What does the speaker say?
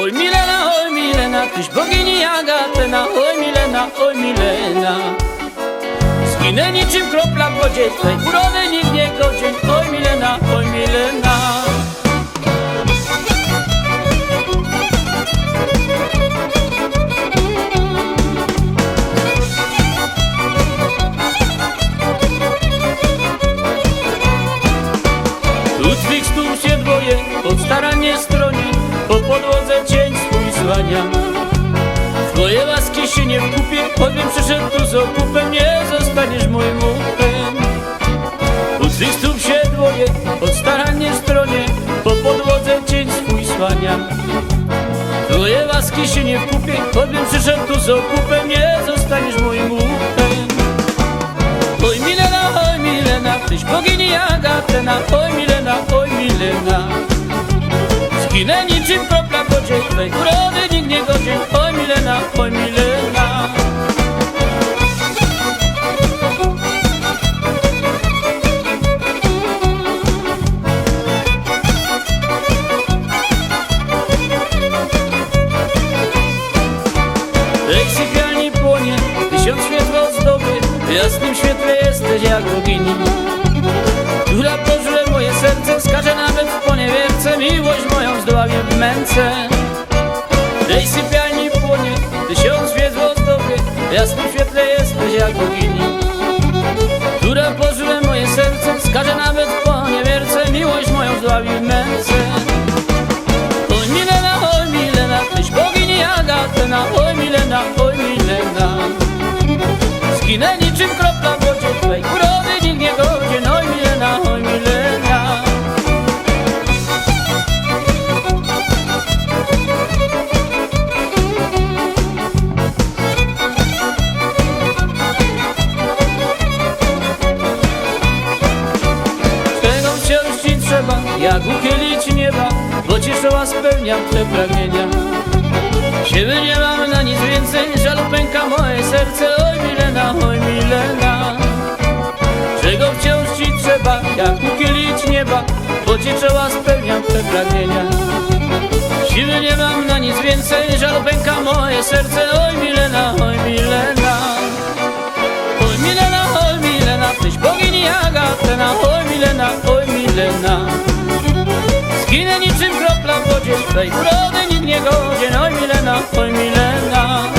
Oj Milena, oj Milena, tyś bogini Agatena. Oj Milena, oj Milena. Zginę niczym kropla w wodzie Twej urowy nikt nie godzien Oj Milena, oj Milena. Twych stóp się dwoje, pod starannie stronie, po podłodze cień swój zwania. Twoje łaski się nie wkupię, choćbym przyszedł tu z okupem, nie zostaniesz moim łupem. Twych stóp się dwoje, pod starannie stronie, po podłodze cień swój słania. Twoje łaski się nie wkupię, choćbym przyszedł tu z okupem, nie zostaniesz moim łupem. Oj Milena, oj Milena, tyś bogini Agatena Oj Milena, oj Milena Zginę niczym wodzie Twej urody nikt nie godzien Oj Milena, oj Milena. Ej, sypialni płonie, tysiąc światła ozdoby W jasnym świetle jesteś jak bogini. Która pożre moje serce Skaże nawet w poniewierce. Miłość moją zdławię w męce W jasnym świetle jesteś jak bogini Która pożre moje serce Skaże nawet w poniewierce Miłość moją zdławi w męce. Oj Milena, oj Milena, tyś bogini Agatena Oj Milena, oj Milena Zginę jak uchylić nieba Bo ci czoła spełniam te pragnienia. Siły nie mam na nic więcej, żalu pęka moje serce Oj Milena, oj Milena. Czego wciąż ci trzeba, jak uchylić nieba Bo ci czoła spełniam te pragnienia. Siły nie mam na nic więcej, żalu pęka moje serce Oj Milena, oj Milena. Oj Milena, oj Milena, tyś bogini Agatena Oj Milena, oj Milena Zginę niczym kropla w wodzie Twej urody nikt nie godzien Oj Milena, oj Milena